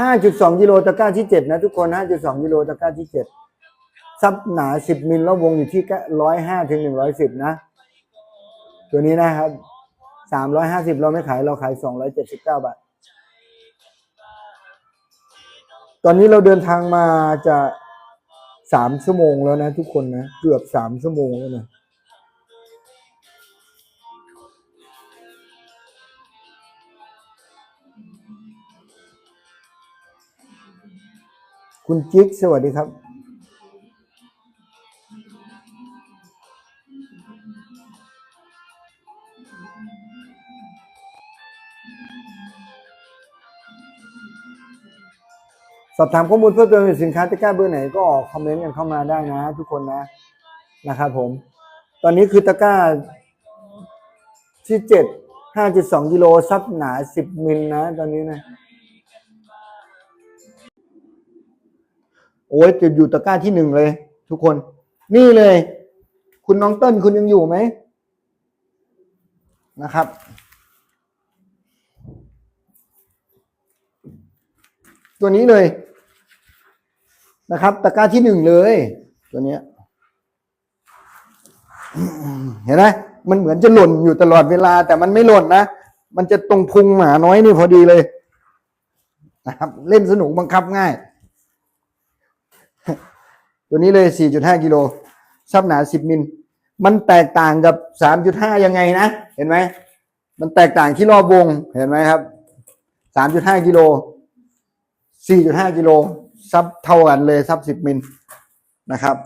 ห้าจุดสองกิโลตะกร้าที่เจ็ดนะทุกคนห้าจุดสองกิโลตะกร้าที่เจ็ดซับหนาสิบมิลแล้ววงอยู่ที่ร้อยห้าถึงหนึ่งร้อยสิบนะ ตัวนี้นะครับสามร้อยห้าสิบเราไม่ขายเราขายสองร้อยเจ็ดสิบเก้าบาท ตอนนี้เราเดินทางมาจะสามชั่วโมงแล้วนะทุกคนนะ เกือบสามชั่วโมงแล้วนะ คุณจิ๊กสวัสดีครับ สอบถามข้อมูลเพิ่มเติมเกี่ยวกับสินค้าตะกร้าเบอร์ไหนก็ออกคอมเมนต์กันเข้ามาได้นะ ทุกคนนะนะครับผม ตอนนี้คือตะกร้าที่เจ็ดห้าจุดสองกิโลซับหนาสิบมิลนะ ตอนนี้นะ โอ้ยจะอยู่ตะกร้าที่หนึ่งเลย ทุกคน นี่เลย คุณน้องเติ้ลคุณยังอยู่ไหมนะครับ ตัวนี้เลยนะครับ ตะกร้าที่หนึ่งเลย ตัวเนี้ยเห็นไหมมันเหมือนจะหล่นอยู่ตลอดเวลา แต่มันไม่หล่นนะ มันจะตรงพุงหมาน้อยนี่พอดีเลยนะครับ เล่นสนุกบังคับง่าย ตัวนี้เลย 4.5 กิโลซับหนา 10 มิล มันแตกต่างกับ 3.5 ยังไงนะ เห็นไหม มันแตกต่างที่รอบวง เห็นไหมครับ 3.5 กิโล 4.5 กิโลซับเท่ากันเลยซับ 10 มิลนะครับ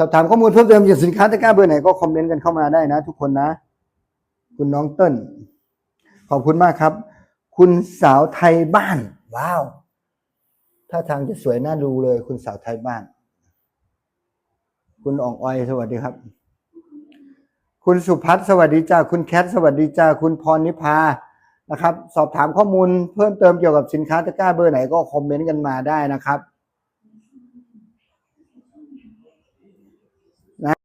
สอบถามข้อมูลเพิ่มเติมเกี่ยวกับสินค้าตะกร้าเบอร์ไหนก็คอมเมนต์กันเข้ามาได้นะทุกคนนะ คุณน้องเติ้ลขอบคุณมากครับ คุณสาวไทยบ้าน ว้าวท่าทางจะสวยน่าดูเลย คุณสาวไทยบ้าน คุณอ่องออยสวัสดีครับ คุณสุพัฒน์สวัสดีจ้าคุณแคทสวัสดีจ้าคุณพรนิพานะครับ สอบถามข้อมูลเพิ่มเติมเกี่ยวกับสินค้าตะกร้าเบอร์ไหนก็คอมเมนต์กันมาได้นะครับ